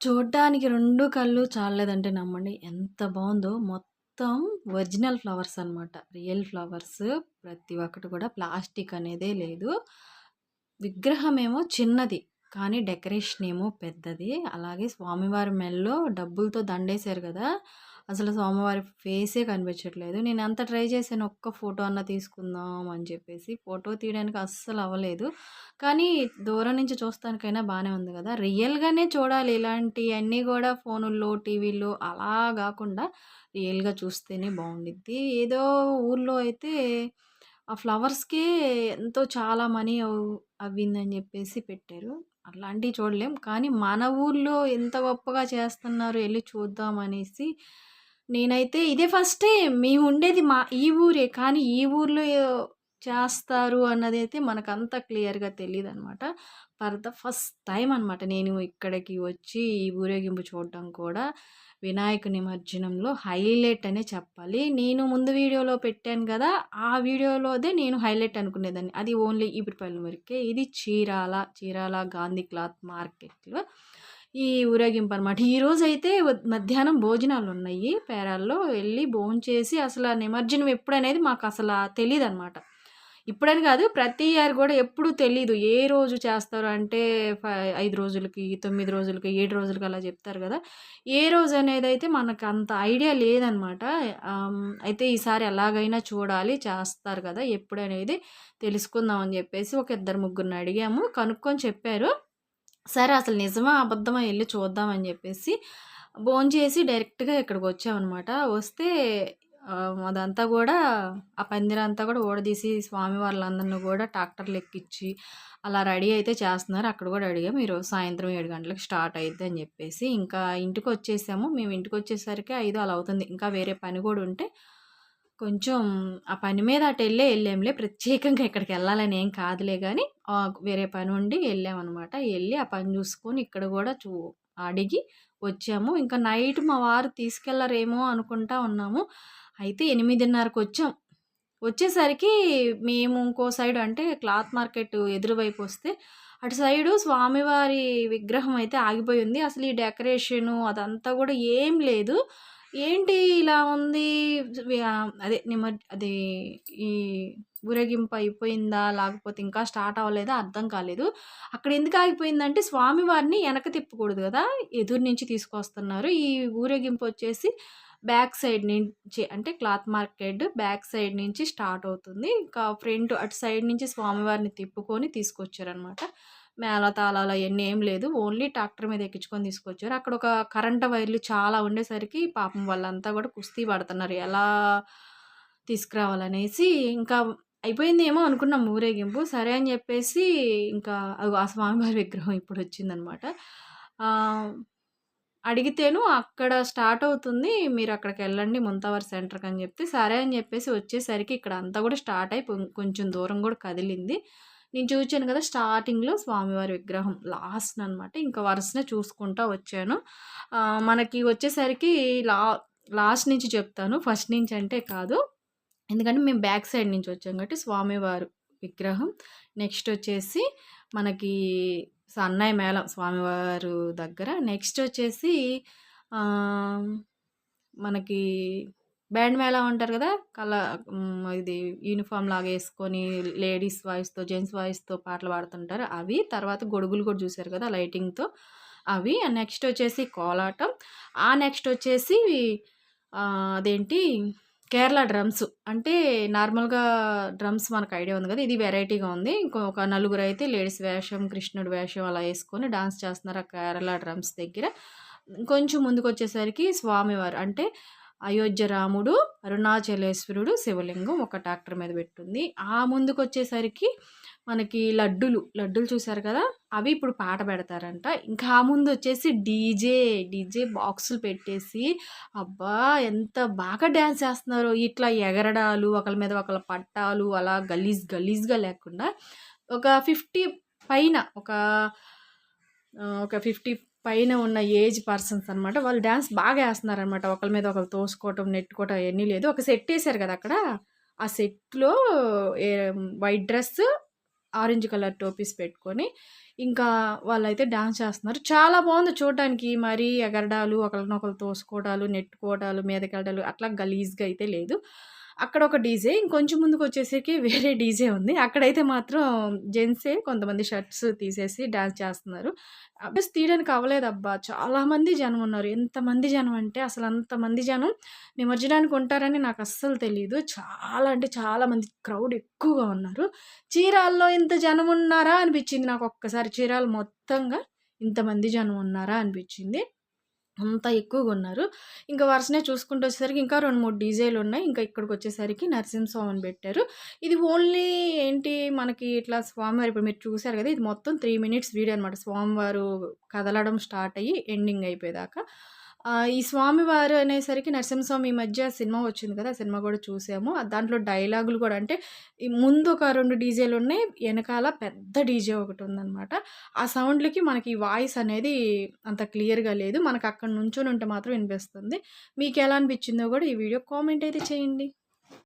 చూడ్డానికి రెండు కళ్ళు చాలలేదంటే నమ్మండి. ఎంత బాగుందో మొత్తం ఒరిజినల్ ఫ్లవర్స్ అనమాట. రియల్ ఫ్లవర్స్ ప్రతి ఒక్కటి కూడా ప్లాస్టిక్ అనేదే లేదు. విగ్రహమేమో చిన్నది. కానీ డెకరేషన్ ఏమో పెద్దది. అలాగే స్వామివారి మెల్లో డబ్బులతో దండేశారు కదా అసలు స్వామివారి ఫేసే కనిపించట్లేదు. నేను ఎంత ట్రై చేశాను ఒక్క ఫోటో అన్న తీసుకుందాం అని చెప్పేసి. ఫోటో తీయడానికి అస్సలు అవ్వలేదు. కానీ దూరం నుంచి చూస్తానికైనా బాగానే ఉంది కదా రియల్‌గానే చూడాలి ఇలాంటియన్నీ కూడా ఫోనుల్లో, టీవీల్లో అలా కాకుండా రియల్‌గా చూస్తేనే బాగుండిద్ది ఏదో ఊర్లో అయితే ఆ ఫ్లవర్స్‌కే ఎంతో చాలా మనీ అవ్ అవ్విందని చెప్పేసి పెట్టారు. అట్లాంటివి చూడలేం. కానీ మన ఊళ్ళో ఎంత గొప్పగా చేస్తున్నారు వెళ్ళి చూద్దాం అనేసి నేనైతే ఇదే ఫస్ట్ మేము ఉండేది మా ఈ ఊరే. కానీ ఈ ఊర్లో చేస్తారు అన్నదైతే అంత క్లియర్‌గా తెలియదు అనమాట ఫర్ ద ఫస్ట్ టైం అనమాట నేను ఇక్కడికి వచ్చి ఈ ఊరేగింపు చూడడం కూడా వినాయక నిమజ్జనంలో హైలైట్ అనే చెప్పాలి. నేను ముందు వీడియోలో పెట్టాను కదా ఆ వీడియోలోదే నేను హైలైట్ అనుకునేదాన్ని. అది ఓన్లీ ఈపురపల్లి వరకే. ఇది చీరాల, చీరాల గాంధీ క్లాత్ మార్కెట్‌లో ఈ ఊరేగింపు అనమాట. ఈరోజైతే మధ్యాహ్నం భోజనాలు ఉన్నాయి పేరాల్లో. ఎళ్ళి భోంచేసి అసలు నిమజ్జనం ఎప్పుడనేది మాకు అసలు తెలియదు అనమాట ఇప్పుడని కాదు ప్రతి ఇయర్ కూడా ఎప్పుడు తెలీదు. ఏ రోజు చేస్తారు అంటే ఫ 5 రోజులకి, తొమ్మిది రోజులకి, ఏడు రోజులకి అలా చెప్తారు కదా ఏ రోజు అనేది అయితే మనకు అంత ఐడియా లేదనమాట. అయితే ఈసారి ఎలాగైనా చూడాలి చేస్తారు కదా ఎప్పుడనేది తెలుసుకుందాం అని చెప్పేసి ఒక ఇద్దరు ముగ్గురిని అడిగాము. కనుక్కొని చెప్పారు. సరే అసలు నిజమా? అబద్ధమా? వెళ్ళి చూద్దాం అని జెప్పేసి భోంచేసి డైరెక్ట్‌గా ఇక్కడికి వచ్చామన్నమాట వస్తే అదంతా కూడా ఆ పందిరంతా కూడా ఊడదీసి స్వామివార్లందరిని కూడా ట్రాక్టర్లు ఎక్కించి అలా రెడీ అయితే చేస్తున్నారు. అక్కడ కూడా అడిగాము. ఈరోజు సాయంత్రం ఏడు గంటలకు స్టార్ట్ అయిద్ది అని చెప్పేసి ఇంకా ఇంటికి వచ్చేసాము మేము ఇంటికి వచ్చేసరికి ఐదు అలా అవుతుంది. ఇంకా వేరే పని కూడా ఉంటే కొంచెం ఆ పని మీద అటు వెళ్ళే వెళ్ళాంలే ప్రత్యేకంగా ఇక్కడికెళ్ళాలని ఏం కాదులే కానీ వేరే పని ఉండి వెళ్ళామన్నమాట వెళ్ళి ఆ పని చూసుకొని ఇక్కడ కూడా చూ అడిగి వచ్చాము. ఇంకా నైట్ మా వారు తీసుకెళ్ళరేమో అనుకుంటా ఉన్నాము. అయితే 8:30కొచ్చాం. వచ్చేసరికి మేము ఇంకో సైడ్ అంటే క్లాత్ మార్కెట్ ఎదురువైపు వస్తే అటు సైడు స్వామివారి విగ్రహం అయితే ఆగిపోయింది. అసలు ఈ డెకరేషను అదంతా కూడా ఏం లేదు. ఏంటి ఇలా ఉంది? అదే నిమజ్ అది ఈ ఊరేగింపు అయిపోయిందా? లేకపోతే ఇంకా స్టార్ట్ అవ్వలేదా? అర్థం కాలేదు. అక్కడ ఎందుకు ఆగిపోయిందంటే స్వామివారిని వెనక తిప్పకూడదు కదా ఎదురు నుంచి తీసుకొస్తున్నారు. ఈ ఊరేగింపు వచ్చేసి బ్యాక్ సైడ్ నుంచి అంటే క్లాత్ మార్కెట్ బ్యాక్ సైడ్ నుంచి స్టార్ట్ అవుతుంది. ఇంకా ఫ్రంట్ అటు సైడ్ నుంచి స్వామివారిని తిప్పుకొని తీసుకొచ్చారనమాట. మేళ మేళతాళాలు అవన్నీ ఏం లేదు. ఓన్లీ ట్రాక్టర్ మీద ఎక్కించుకొని తీసుకొచ్చారు. అక్కడ ఒక కరెంట్ వైర్లు చాలా ఉండేసరికి పాపం వాళ్ళంతా కూడా కుస్తీ పడుతున్నారు. ఎలా తీసుకురావాలనేసి ఇంకా అయిపోయిందేమో అనుకున్నాం ఊరేగింపు. సరే అని చెప్పేసి ఇంకా ఆ స్వామివారి విగ్రహం ఇప్పుడు వచ్చిందనమాట అడిగితేను అక్కడ స్టార్ట్ అవుతుంది. మీరు అక్కడికి వెళ్ళండి మీరక్కడికెళ్ళండి సెంటర్కి అని చెప్తే సరే అని చెప్పేసి వచ్చేసరికి ఇక్కడ అంతా కూడా స్టార్ట్ అయి కొంచెం దూరం కూడా కదిలింది. నేను చూచాను కదా స్టార్టింగ్‌లో స్వామివారి విగ్రహం లాస్ట్‌ననమాట. ఇంకా వరుసనే చూసుకుంటా వచ్చాను. మనకి వచ్చేసరికి లా లాస్ట్ నుంచి చెప్తాను. ఫస్ట్ నుంచి అంటే కాదు. ఎందుకంటే మేము బ్యాక్ సైడ్ నుంచి వచ్చాం కాబట్టి స్వామివారు విగ్రహం. నెక్స్ట్ వచ్చేసి మనకి సన్నాయి మేళం స్వామివారు దగ్గర. నెక్స్ట్ వచ్చేసి మనకి బ్యాండ్ మేళం ఉంటారు కదా కల ఇది యూనిఫార్మ్ లాగా వేసుకొని లేడీస్ వాయిస్‌తో, జెంట్స్ వాయిస్‌తో పాటలు పాడుతుంటారు అవి. తర్వాత గొడుగులు కూడా చూశారు కదా! లైటింగ్‌తో అవి. నెక్స్ట్ వచ్చేసి కోలాటం. ఆ నెక్స్ట్ వచ్చేసి అదేంటి కేరళ డ్రమ్స్. అంటే నార్మల్‌గా డ్రమ్స్ మనకు ఐడియా ఉంది కదా ఇది వెరైటీగా ఉంది. ఇంకొక అయితే లేడీస్ వేషం, కృష్ణుడు వేషం అలా వేసుకొని డాన్స్ చేస్తున్నారు ఆ కేరళ డ్రమ్స్ దగ్గర. కొంచెం ముందుకొచ్చేసరికి స్వామివారు అంటే అయోధ్య రాముడు, అరుణాచలేశ్వరుడు, శివలింగం ఒక ట్రాక్టర్ మీద పెట్టుంది. ఆ ముందుకొచ్చేసరికి మనకి లడ్డూలు, లడ్డూలు చూసారు కదా! అవి ఇప్పుడు పాట పెడతారంట. ఇంకా ఆ ముందొచ్చేసి డీజే, డీజే బాక్సులు పెట్టేసి అబ్బా! ఎంత బాగా డ్యాన్స్ చేస్తున్నారో. ఇట్లా ఎగరడాలు, ఒకళ్ళ మీద ఒకళ్ళ పట్టాలు అలా గలీజ్ గలీజ్‌గా లేకుండా ఒక 50 పైన ఒక ఒక 50 పైన ఉన్న ఏజ్ పర్సన్స్ అనమాట. వాళ్ళు డ్యాన్స్ బాగా వేస్తున్నారు అనమాట ఒకరి మీద ఒకరు తోసుకోవటం, నెట్టుకోవటం అవన్నీ లేదు. ఒక సెట్ వేసారు కదా అక్కడ. ఆ సెట్‌లో a white dress orange colour టోపీస్ పెట్టుకొని ఇంకా వాళ్ళైతే డ్యాన్స్ చేస్తున్నారు చాలా బాగుంది చూడడానికి మరీ ఎగరడాలు ఒకరినొకరు తోసుకోవడాలు నెట్టుకోవడాలు మీదకెళ్ళడాలు అట్లా గలీజ్గా అయితే లేదు అక్కడ ఒక డీజే ఇంకొంచెం ముందుకు వచ్చేసరికి వేరే డీజే ఉంది. అక్కడైతే మాత్రం జెంట్సే కొంతమంది షర్ట్స్ తీసేసి డ్యాన్స్ చేస్తున్నారు. అబ్బాయి తీయడానికి అవ్వలేదబ్బా. చాలామంది జనం ఉన్నారు. ఎంతమంది జనం అంటే అసలు అంతమంది జనం నిమజ్జనానికి ఉంటారని నాకు అస్సలు తెలియదు చాలా అంటే చాలామంది క్రౌడ్ ఎక్కువగా ఉన్నారు. చీరాల్లో ఇంత జనం ఉన్నారా అనిపించింది నాకు ఒక్కసారి. చీరాలు మొత్తంగా ఇంతమంది జనం ఉన్నారా అనిపించింది. అంతా ఎక్కువగా ఉన్నారు ఇంకా వరుసనే చూసుకుంటూ వచ్చేసరికి ఇంకా రెండు మూడు డీజేలు ఉన్నాయి. ఇంకా ఇక్కడికి వచ్చేసరికి నరసింహస్వామిని పెట్టారు. ఇది ఓన్లీ ఏంటి మనకి ఇట్లా స్వామివారి ఇప్పుడు మీరు చూసారు కదా ఇది మొత్తం త్రీ మినిట్స్ వీడియో అనమాట స్వామివారు కదలడం స్టార్ట్ అయ్యి ఎండింగ్ అయిపోయేదాకా. ఈ స్వామివారు అనేసరికి నరసింహస్వామి ఈ మధ్య సినిమా వచ్చింది కదా ఆ సినిమా కూడా చూసాము. దాంట్లో డైలాగులు కూడా అంటే ముందు ఒక రెండు డీజేలు ఉన్నాయి వెనకాల పెద్ద డీజే ఒకటి ఉందన్నమాట. ఆ సౌండ్లకి మనకి ఈ వాయిస్ అనేది అంత క్లియర్గా లేదు మనకు అక్కడ నుంచొని ఉంటే మాత్రం వినిపిస్తుంది. మీకు ఎలా అనిపించిందో కూడా ఈ వీడియో కామెంట్ అయితే చేయండి.